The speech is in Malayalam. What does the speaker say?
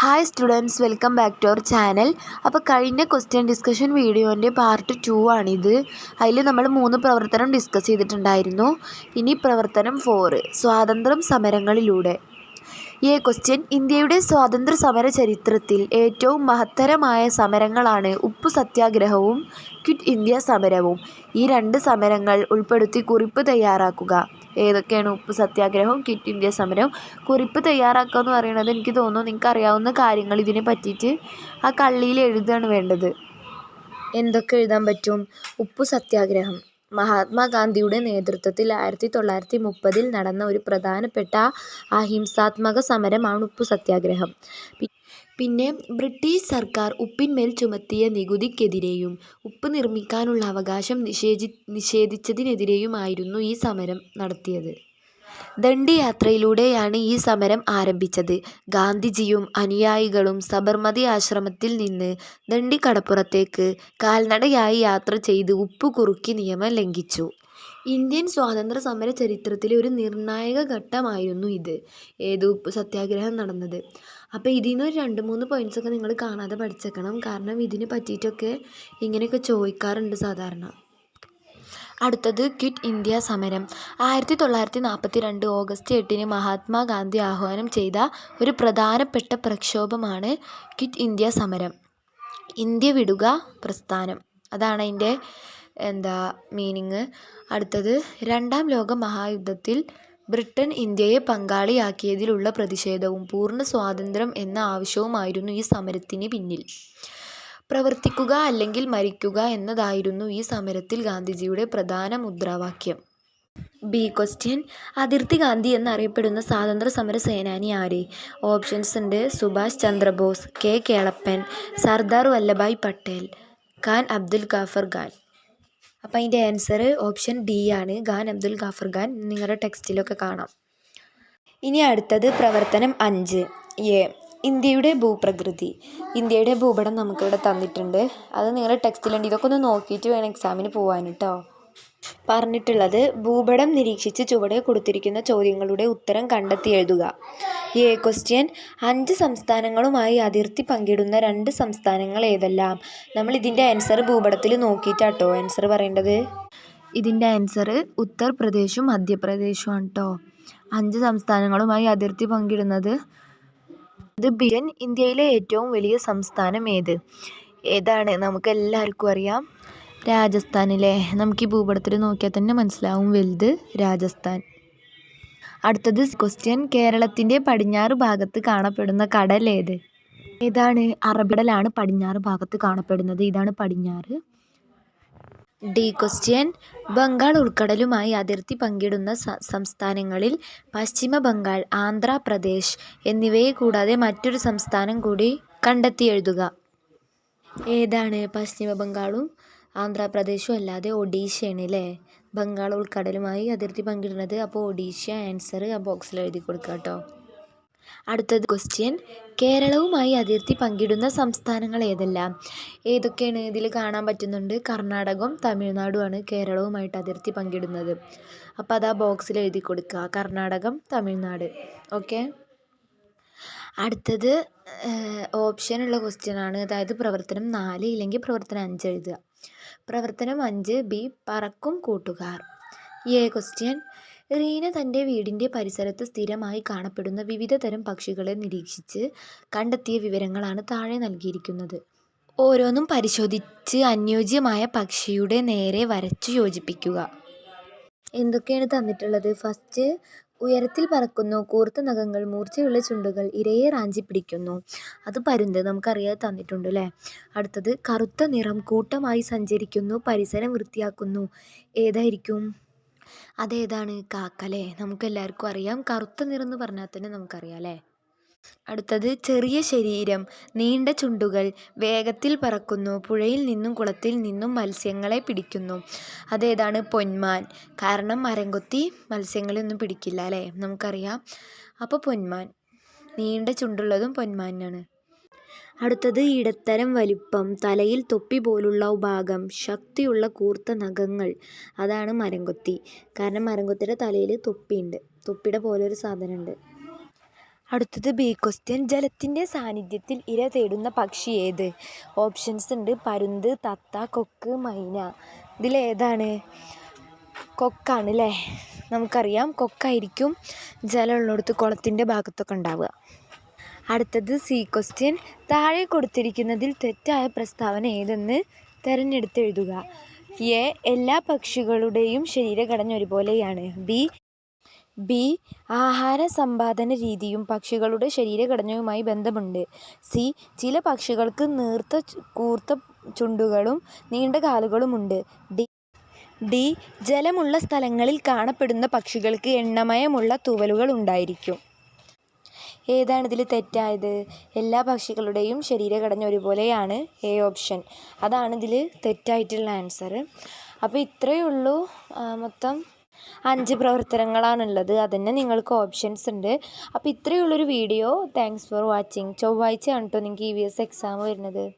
Hi students welcome back to our channel അപ്പോൾ കഴിഞ്ഞ ക്വസ്റ്റ്യൻ ഡിസ്കഷൻ വീഡിയോന്റെ പാർട്ട് ടു ആണിത്. അതിൽ നമ്മൾ മൂന്ന് പ്രവർത്തനം ഡിസ്കസ് ചെയ്തിട്ടുണ്ടായിരുന്നു. ഇനി പ്രവർത്തനം ഫോറ് സ്വാതന്ത്ര്യം സമരങ്ങളിലൂടെ. ഈ ക്വസ്റ്റ്യൻ ഇന്ത്യയുടെ സ്വാതന്ത്ര്യ സമര ചരിത്രത്തിൽ ഏറ്റവും മഹത്തരമായ സമരങ്ങളാണ് ഉപ്പു സത്യാഗ്രഹവും ക്വിറ്റ് ഇന്ത്യ സമരവും. ഈ രണ്ട് സമരങ്ങൾ ഉൾപ്പെടുത്തി കുറിപ്പ് തയ്യാറാക്കുക. ഏതൊക്കെയാണ് ഉപ്പ് സത്യാഗ്രഹവും കിറ്റ് ഇന്ത്യ സമരവും? കുറിപ്പ് തയ്യാറാക്കുക എന്ന് പറയുന്നത് എനിക്ക് തോന്നുന്നു നിങ്ങൾക്ക് അറിയാവുന്ന കാര്യങ്ങൾ ഇതിനെ പറ്റിയിട്ട് ആ കള്ളിയിൽ എഴുതുകയാണ് വേണ്ടത്. എന്തൊക്കെ എഴുതാൻ പറ്റും? ഉപ്പ് സത്യാഗ്രഹം. മഹാത്മാഗാന്ധിയുടെ നേതൃത്വത്തിൽ ആയിരത്തി തൊള്ളായിരത്തി മുപ്പതിൽ നടന്ന ഒരു പ്രധാനപ്പെട്ട അഹിംസാത്മക സമരമാണ് ഉപ്പു സത്യാഗ്രഹം. പിന്നെ ബ്രിട്ടീഷ് സർക്കാർ ഉപ്പിന്മേൽ ചുമത്തിയ നികുതിക്കെതിരെയും ഉപ്പ് നിർമ്മിക്കാനുള്ള അവകാശം നിഷേധി നിഷേധിച്ചതിനെതിരെയുമായിരുന്നു ഈ സമരം നടത്തിയത്. ദണ്ഡി യാത്രയിലൂടെയാണ് ഈ സമരം ആരംഭിച്ചത്. ഗാന്ധിജിയും അനുയായികളും സബർമതി ആശ്രമത്തിൽ നിന്ന് ദണ്ഡി കടപ്പുറത്തേക്ക് കാൽനടയായി യാത്ര ചെയ്ത് ഉപ്പ് കുറുക്കി നിയമം ലംഘിച്ചു. ഇന്ത്യൻ സ്വാതന്ത്ര്യ സമര ചരിത്രത്തിലെ ഒരു നിർണായക ഘട്ടമായിരുന്നു ഇത്. ഏത് ഉപ്പ് സത്യാഗ്രഹം നടന്നത്? അപ്പോൾ ഇതിൽ നിന്ന് ഒരു രണ്ട് മൂന്ന് പോയിന്റ്സൊക്കെ നിങ്ങൾ കാണാതെ പഠിച്ചേക്കണം. കാരണം ഇതിന് പറ്റിയിട്ടൊക്കെ ഇങ്ങനെയൊക്കെ ചോദിക്കാറുണ്ട് സാധാരണ. അടുത്തത് ക്വിറ്റ് ഇന്ത്യ സമരം. ആയിരത്തി തൊള്ളായിരത്തി നാൽപ്പത്തി രണ്ട് ഓഗസ്റ്റ് എട്ടിന് മഹാത്മാഗാന്ധി ആഹ്വാനം ചെയ്ത ഒരു പ്രധാനപ്പെട്ട പ്രക്ഷോഭമാണ് ക്വിറ്റ് ഇന്ത്യ സമരം. ഇന്ത്യ വിടുക പ്രസ്ഥാനം. അതാണ് അതിന്റെ എന്താ മീനിങ് അടുത്തത് രണ്ടാം ലോക മഹായുദ്ധത്തിൽ ബ്രിട്ടൻ ഇന്ത്യയെ പങ്കാളിയാക്കിയതിലുള്ള പ്രതിഷേധവും പൂർണ സ്വാതന്ത്ര്യം എന്ന ആവശ്യവുമായിരുന്നു ഈ സമരത്തിന് പിന്നിൽ. പ്രവർത്തിക്കുക അല്ലെങ്കിൽ മരിക്കുക എന്നതായിരുന്നു ഈ സമരത്തിൽ ഗാന്ധിജിയുടെ പ്രധാന മുദ്രാവാക്യം. ബി ക്വസ്റ്റ്യൻ അതിർത്തി ഗാന്ധി എന്നറിയപ്പെടുന്ന സ്വാതന്ത്ര്യ സമര സേനാനി ആര്? ഓപ്ഷൻസ് ഉണ്ട് സുഭാഷ് ചന്ദ്രബോസ് കെ കേളപ്പൻ സർദാർ വല്ലഭായ് പട്ടേൽ ഖാൻ അബ്ദുൽ ഗാഫർ ഖാൻ. അപ്പോൾ അതിന്റെ ആൻസർ ഓപ്ഷൻ ഡി ആണ്. ഖാൻ അബ്ദുൽ ഗാഫർ ഖാൻ നിങ്ങളുടെ ടെക്സ്റ്റിലൊക്കെ കാണാം. ഇനി അടുത്തത് പ്രവർത്തനം അഞ്ച്. എ ഇന്ത്യയുടെ ഭൂപ്രകൃതി. ഇന്ത്യയുടെ ഭൂപടം നമുക്കിവിടെ തന്നിട്ടുണ്ട്. അത് നിങ്ങളുടെ ടെക്സ്റ്റിലുണ്ട് ഇതൊക്കെ ഒന്ന് നോക്കിയിട്ട് വേണം എക്സാമിന് പോകാൻ കേട്ടോ പറഞ്ഞിട്ടുള്ളത് ഭൂപടം നിരീക്ഷിച്ച് ചുവടെ കൊടുത്തിരിക്കുന്ന ചോദ്യങ്ങളുടെ ഉത്തരം കണ്ടെത്തി എഴുതുക. എ ക്വസ്റ്റ്യൻ അഞ്ച് സംസ്ഥാനങ്ങളുമായി അതിർത്തി പങ്കിടുന്ന രണ്ട് സംസ്ഥാനങ്ങൾ ഏതെല്ലാം? നമ്മൾ ഇതിന്റെ ആൻസർ ഭൂപടത്തിൽ നോക്കിയിട്ടാട്ടോ ആൻസർ പറയേണ്ടത്. ഇതിന്റെ ആൻസർ ഉത്തർപ്രദേശും മധ്യപ്രദേശുമാണ് കേട്ടോ അഞ്ച് സംസ്ഥാനങ്ങളുമായി അതിർത്തി പങ്കിടുന്നത് ഇത് ബിയൻ ഇന്ത്യയിലെ ഏറ്റവും വലിയ സംസ്ഥാനം ഏത്? ഏതാണ്? നമുക്ക് എല്ലാവർക്കും അറിയാം. രാജസ്ഥാനിലെ. നമുക്ക് ഈ ഭൂപടത്തിൽ നോക്കിയാൽ തന്നെ മനസ്സിലാവും വലുത് രാജസ്ഥാൻ. അടുത്തത് ക്വസ്റ്റ്യൻ. കേരളത്തിന്റെ പടിഞ്ഞാറ് ഭാഗത്ത് കാണപ്പെടുന്ന കടൽ ഏത്? ഇതാണ് അറബിടലാണ് പടിഞ്ഞാറ് ഭാഗത്ത് കാണപ്പെടുന്നത്. ഇതാണ് പടിഞ്ഞാറ്. D question. ബംഗാൾ ഉൾക്കടലുമായി അതിർത്തി പങ്കിടുന്ന സംസ്ഥാനങ്ങളിൽ പശ്ചിമ ബംഗാൾ ആന്ധ്രാപ്രദേശ് എന്നിവയെ കൂടാതെ മറ്റൊരു സംസ്ഥാനം കൂടി കണ്ടെത്തി എഴുതുക ഏതാണ് പശ്ചിമ ബംഗാളും ആന്ധ്രാപ്രദേശും അല്ലാതെ ഒഡീഷയാണ് അല്ലേ ബംഗാൾ ഉൾക്കടലുമായി അതിർത്തി പങ്കിടുന്നത്. അപ്പോൾ ഒഡീഷ ആൻസർ ആ ബോക്സിൽ എഴുതി കൊടുക്കുക കേട്ടോ. അടുത്തത് ക്വസ്റ്റ്യൻ കേരളവുമായി അതിർത്തി പങ്കിടുന്ന സംസ്ഥാനങ്ങൾ ഏതെല്ലാം? ഏതൊക്കെയാണ് ഇതിൽ കാണാൻ പറ്റുന്നുണ്ട്? കർണാടകവും തമിഴ്നാടുമാണ് കേരളവുമായിട്ട് അതിർത്തി പങ്കിടുന്നത്. അപ്പോൾ അത് ആ ബോക്സിൽ എഴുതി കൊടുക്കുക. കർണാടകം തമിഴ്നാട്. ഓക്കെ അടുത്തത് ഓപ്ഷൻ ഉള്ള ക്വസ്റ്റ്യൻ ആണ്. അതായത് പ്രവർത്തനം നാല് ഇല്ലെങ്കിൽ പ്രവർത്തനം അഞ്ച് എഴുതുക. പ്രവർത്തനം അഞ്ച് ബി പറക്കും കൂട്ടുകാർ. എ ക്വസ്റ്റ്യൻ റീന തന്റെ വീടിന്റെ പരിസരത്ത് സ്ഥിരമായി കാണപ്പെടുന്ന വിവിധ തരം പക്ഷികളെ നിരീക്ഷിച്ച് കണ്ടെത്തിയ വിവരങ്ങളാണ് താഴെ നൽകിയിരിക്കുന്നത്. ഓരോന്നും പരിശോധിച്ച് അനുയോജ്യമായ പക്ഷിയുടെ നേരെ വരച്ചു യോജിപ്പിക്കുക. എന്തൊക്കെയാണ് തന്നിട്ടുള്ളത്? ഫസ്റ്റ് ഉയരത്തിൽ പറക്കുന്നു. കൂർത്ത നഖങ്ങൾ മൂർച്ചയുള്ള ചുണ്ടുകൾ ഇരയെ റാഞ്ചി പിടിക്കുന്നു. അത് പരുന്ത് നമുക്കറിയാതെ തന്നിട്ടുണ്ട് അല്ലേ അടുത്തത് കറുത്ത നിറം കൂട്ടമായി സഞ്ചരിക്കുന്നു പരിസരം വൃത്തിയാക്കുന്നു. ഏതായിരിക്കും? അതേതാണ് കാക്ക അല്ലേ നമുക്കെല്ലാവർക്കും അറിയാം. കറുത്ത നിറം എന്ന് പറഞ്ഞാൽ തന്നെ നമുക്കറിയാം അല്ലേ അടുത്തത് ചെറിയ ശരീരം നീണ്ട ചുണ്ടുകൾ വേഗത്തിൽ പറക്കുന്നു പുഴയിൽ നിന്നും കുളത്തിൽ നിന്നും മത്സ്യങ്ങളെ പിടിക്കുന്നു. അതേതാണ് പൊന്മാൻ. കാരണം മരംകൊത്തി മത്സ്യങ്ങളെ ഒന്നും പിടിക്കില്ല അല്ലേ? നമുക്കറിയാം. അപ്പോൾ പൊന്മാൻ. നീണ്ട ചുണ്ടുള്ളതും പൊന്മാനാണ്. അടുത്തത് ഇടത്തരം വലിപ്പം തലയിൽ തൊപ്പി പോലുള്ള ഭാഗം ശക്തിയുള്ള കൂർത്ത നഖങ്ങൾ. അതാണ് മരംകൊത്തി. കാരണം മരംകൊത്തിയുടെ തലയിൽ തൊപ്പിയുണ്ട്. തൊപ്പിയുടെ പോലൊരു സാധനമുണ്ട്. അടുത്തത് ബി ക്വസ്റ്റ്യൻ. ജലത്തിന്റെ സാന്നിധ്യത്തിൽ ഇര തേടുന്ന പക്ഷി ഏത്? ഓപ്ഷൻസ് ഉണ്ട്. പരുന്ത് തത്ത കൊക്ക് മൈന. ഇതിലേതാണ്? കൊക്കാണ് അല്ലേ നമുക്കറിയാം. കൊക്കായിരിക്കും ജലമുള്ളിടത്ത് കുളത്തിന്റെ ഭാഗത്തൊക്കെ ഉണ്ടാവുക. അടുത്തത് സി ക്വസ്റ്റ്യൻ. താഴെ കൊടുത്തിരിക്കുന്നതിൽ തെറ്റായ പ്രസ്താവന ഏതെന്ന് തിരഞ്ഞെടുത്തെഴുതുക. എ. എല്ലാ പക്ഷികളുടെയും ശരീരഘടന ഒരുപോലെയാണ്. ബി. ബി ആഹാര സമ്പാദന രീതിയും പക്ഷികളുടെ ശരീരഘടനയുമായി ബന്ധമുണ്ട്. സി ചില പക്ഷികൾക്ക് നീർത്ത കൂർത്ത ചുണ്ടുകളും നീണ്ട കാലുകളുമുണ്ട്. ഡി ഡി ജലമുള്ള സ്ഥലങ്ങളിൽ കാണപ്പെടുന്ന പക്ഷികൾക്ക് എണ്ണമയമുള്ള തൂവലുകൾ ഉണ്ടായിരിക്കും ഏതാണ് ഇതിൽ തെറ്റായത്? എല്ലാ പക്ഷികളുടെയും ശരീരഘടന ഒരുപോലെയാണ്. A option. അതാണ് ഇതിൽ തെറ്റായിട്ടുള്ള ആൻസർ അപ്പോൾ ഇത്രയേ ഉള്ളൂ. മൊത്തം അഞ്ച് പ്രവർത്തനങ്ങളാണുള്ളത്. അതിന് നിങ്ങൾക്ക് ഓപ്ഷൻസ് ഉണ്ട്. അപ്പോൾ ഇത്രയുള്ളൊരു വീഡിയോ താങ്ക്സ് ഫോർ വാച്ചിങ് ചൊവ്വാഴ്ചയാണ് കേട്ടോ നിങ്ങൾക്ക് ഇ വി എസ് എക്സാം വരുന്നത്.